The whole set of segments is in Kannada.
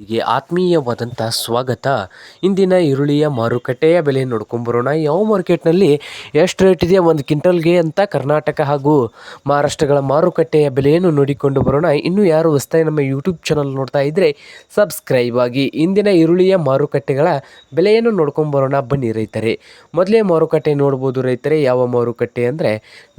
ಹೀಗೆ ಆತ್ಮೀಯವಾದಂಥ ಸ್ವಾಗತ. ಇಂದಿನ ಈರುಳ್ಳಿಯ ಮಾರುಕಟ್ಟೆಯ ಬೆಲೆ ನೋಡ್ಕೊಂಬರೋಣ. ಯಾವ ಮಾರ್ಕೆಟ್ನಲ್ಲಿ ಎಷ್ಟು ರೇಟ್ ಇದೆ ಒಂದು ಕ್ವಿಂಟಲ್ಗೆ ಅಂತ ಕರ್ನಾಟಕ ಹಾಗೂ ಮಹಾರಾಷ್ಟ್ರಗಳ ಮಾರುಕಟ್ಟೆಯ ಬೆಲೆಯನ್ನು ನೋಡಿಕೊಂಡು ಬರೋಣ. ಇನ್ನು ಯಾರು ಹೊಸ್ತಾಯಿ ನಮ್ಮ ಯೂಟ್ಯೂಬ್ ಚಾನಲ್ ನೋಡ್ತಾ ಇದ್ದರೆ ಸಬ್ಸ್ಕ್ರೈಬ್ ಆಗಿ. ಇಂದಿನ ಈರುಳ್ಳಿಯ ಮಾರುಕಟ್ಟೆಗಳ ಬೆಲೆಯನ್ನು ನೋಡ್ಕೊಂಬರೋಣ ಬನ್ನಿ ರೈತರೆ. ಮೊದಲೇ ಮಾರುಕಟ್ಟೆ ನೋಡ್ಬೋದು ರೈತರೆ. ಯಾವ ಮಾರುಕಟ್ಟೆ ಅಂದರೆ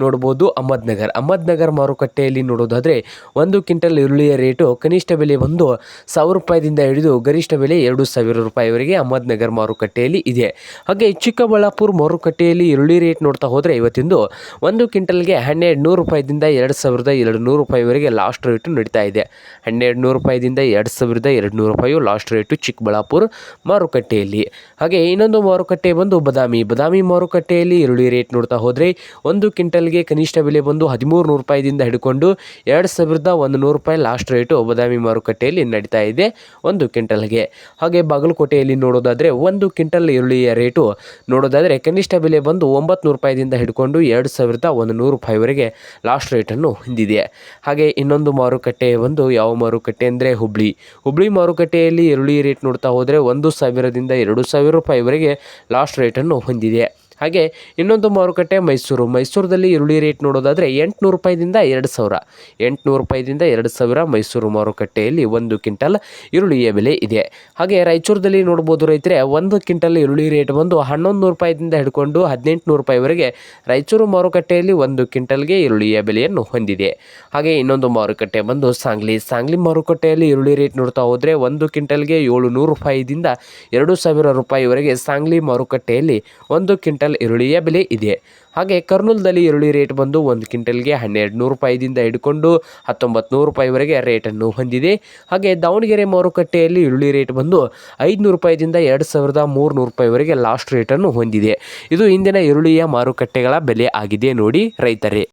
ನೋಡ್ಬೋದು ಅಹಮದ್ನಗರ್. ಅಹಮದ್ನಗರ್ ಮಾರುಕಟ್ಟೆಯಲ್ಲಿ ನೋಡೋದಾದರೆ ಒಂದು ಕ್ವಿಂಟಲ್ ಈರುಳ್ಳಿಯ ರೇಟು ಕನಿಷ್ಠ ಬೆಲೆ ಒಂದು ಸಾವಿರ ರೂಪಾಯಿದಿಂದ ಹಿಡಿದು ಗರಿಷ್ಠ ಬೆಲೆ ಎರಡು ಸಾವಿರ ರೂಪಾಯಿವರೆಗೆ ಅಹಮದ್ನಗರ್ ಮಾರುಕಟ್ಟೆಯಲ್ಲಿ ಇದೆ. ಹಾಗೆ ಚಿಕ್ಕಬಳ್ಳಾಪುರ ಮಾರುಕಟ್ಟೆಯಲ್ಲಿ ಈರುಳ್ಳಿ ರೇಟ್ ನೋಡ್ತಾ ಹೋದರೆ ಇವತ್ತಿಂದು ಒಂದು ಕ್ವಿಂಟಲ್ಗೆ ಹನ್ನೆರಡು ನೂರು ರೂಪಾಯಿದಿಂದ ಎರಡು ಸಾವಿರದ ಎರಡು ನೂರು ರೂಪಾಯಿವರೆಗೆ ಲಾಸ್ಟ್ ರೇಟು ನಡೀತಾ ಇದೆ. ಹನ್ನೆರಡು ನೂರು ರೂಪಾಯಿದಿಂದ ಎರಡು ಸಾವಿರದ ಎರಡು ನೂರು ರೂಪಾಯಿ ಲಾಸ್ಟ್ ರೇಟು ಚಿಕ್ಕಬಳ್ಳಾಪುರ ಮಾರುಕಟ್ಟೆಯಲ್ಲಿ. ಹಾಗೆ ಇನ್ನೊಂದು ಮಾರುಕಟ್ಟೆ ಬಂದು ಬದಾಮಿ. ಬದಾಮಿ ಮಾರುಕಟ್ಟೆಯಲ್ಲಿ ಈರುಳ್ಳಿ ರೇಟ್ ನೋಡ್ತಾ ಹೋದರೆ ಒಂದು ಕ್ವಿಂಟಲ್ಗೆ ಕನಿಷ್ಠ ಬೆಲೆ ಬಂದು ಹದಿಮೂರು ನೂರು ರೂಪಾಯಿದಿಂದ ಹಿಡ್ಕೊಂಡು ಎರಡು ಸಾವಿರದ ಒಂದು ನೂರು ರೂಪಾಯಿ ಲಾಸ್ಟ್ ರೇಟು ಬದಾಮಿ ಮಾರುಕಟ್ಟೆಯಲ್ಲಿ ನಡೀತಾ ಇದೆ. ಒಂದು ಕ್ವಿಂಟಲ್ಗೆ. ಹಾಗೆ ಬಾಗಲಕೋಟೆಯಲ್ಲಿ ನೋಡೋದಾದರೆ ಒಂದು ಕ್ವಿಂಟಲ್ ಈರುಳ್ಳಿಯ ರೇಟು. ನೋಡೋದಾದರೆ ಕನಿಷ್ಠ ಬೆಲೆ ಬಂದು ಒಂಬತ್ತು ನೂರು ರೂಪಾಯಿದಿಂದ ಹಿಡ್ಕೊಂಡು ಎರಡು ಸಾವಿರದ ಒಂದು ನೂರು ರೂಪಾಯಿವರೆಗೆ ಲಾಸ್ಟ್ ರೇಟನ್ನು ಹೊಂದಿದೆ. ಹಾಗೆ ಇನ್ನೊಂದು ಮಾರುಕಟ್ಟೆ ಬಂದು ಯಾವ ಮಾರುಕಟ್ಟೆ ಅಂದರೆ ಹುಬ್ಳಿ. ಹುಬ್ಳಿ ಮಾರುಕಟ್ಟೆಯಲ್ಲಿ ಈರುಳ್ಳಿ ರೇಟ್ ನೋಡ್ತಾ ಹೋದರೆ ಒಂದು ಸಾವಿರದಿಂದ ಎರಡು ಸಾವಿರ ರೂಪಾಯಿವರೆಗೆ ಲಾಸ್ಟ್ ರೇಟನ್ನು ಹೊಂದಿದೆ. ಹಾಗೆ ಇನ್ನೊಂದು ಮಾರುಕಟ್ಟೆ ಮೈಸೂರು. ಮೈಸೂರಲ್ಲಿ ಈರುಳ್ಳಿ ರೇಟ್ ನೋಡೋದಾದರೆ ಎಂಟುನೂರು ರೂಪಾಯಿದಿಂದ ಎರಡು ಸಾವಿರ. ಎಂಟುನೂರು ರೂಪಾಯಿದಿಂದ ಎರಡು ಸಾವಿರ ಮೈಸೂರು ಮಾರುಕಟ್ಟೆಯಲ್ಲಿ ಒಂದು ಕ್ವಿಂಟಲ್ ಈರುಳ್ಳಿಯ ಬೆಲೆ ಇದೆ. ಹಾಗೆ ರಾಯಚೂರದಲ್ಲಿ ನೋಡ್ಬೋದು ರೈತರೆ, ಒಂದು ಕ್ವಿಂಟಲ್ ಈರುಳ್ಳಿ ರೇಟ್ ಬಂದು ಹನ್ನೊಂದು ನೂರು ರೂಪಾಯಿದಿಂದ ಹಿಡ್ಕೊಂಡು ಹದಿನೆಂಟುನೂರು ರೂಪಾಯಿವರೆಗೆ ರಾಯಚೂರು ಮಾರುಕಟ್ಟೆಯಲ್ಲಿ ಒಂದು ಕ್ವಿಂಟಲ್ಗೆ ಈರುಳ್ಳಿಯ ಬೆಲೆಯನ್ನು ಹೊಂದಿದೆ. ಹಾಗೆ ಇನ್ನೊಂದು ಮಾರುಕಟ್ಟೆ ಬಂದು ಸಾಂಗ್ಲಿ. ಸಾಂಗ್ಲಿ ಮಾರುಕಟ್ಟೆಯಲ್ಲಿ ಈರುಳ್ಳಿ ರೇಟ್ ನೋಡ್ತಾ ಹೋದರೆ ಒಂದು ಕ್ವಿಂಟಲ್ಗೆ ಏಳು ನೂರು ರೂಪಾಯಿದಿಂದ ಎರಡು ಸಾವಿರ ರೂಪಾಯಿವರೆಗೆ ಸಾಂಗ್ಲಿ ಮಾರುಕಟ್ಟೆಯಲ್ಲಿ ಒಂದು ಕ್ವಿಂಟಲ್ ಈರುಳ್ಳಿಯ ಬೆಲೆ ಇದೆ. ಹಾಗೆ ಕರ್ನೂಲ್ದಲ್ಲಿ ಈರುಳ್ಳಿ ರೇಟ್ ಬಂದು ಒಂದು ಕ್ವಿಂಟಲ್ಗೆ ಹನ್ನೆರಡು ನೂರು ರೂಪಾಯಿದಿಂದ ಹಿಡ್ಕೊಂಡು ಹತ್ತೊಂಬತ್ತು ನೂರು ರೂಪಾಯಿವರೆಗೆ ರೇಟನ್ನು ಹೊಂದಿದೆ. ಹಾಗೆ ದಾವಣಗೆರೆ ಮಾರುಕಟ್ಟೆಯಲ್ಲಿ ಈರುಳ್ಳಿ ರೇಟ್ ಬಂದು ಐದುನೂರು ರೂಪಾಯಿದಿಂದ ಎರಡು ಸಾವಿರದ ಮೂರುನೂರು ರೂಪಾಯಿವರೆಗೆ ಲಾಸ್ಟ್ ರೇಟನ್ನು ಹೊಂದಿದೆ. ಇದು ಇಂದಿನ ಈರುಳ್ಳಿಯ ಮಾರುಕಟ್ಟೆಗಳ ಬೆಲೆ ಆಗಿದೆ ನೋಡಿ ರೈತರೇ.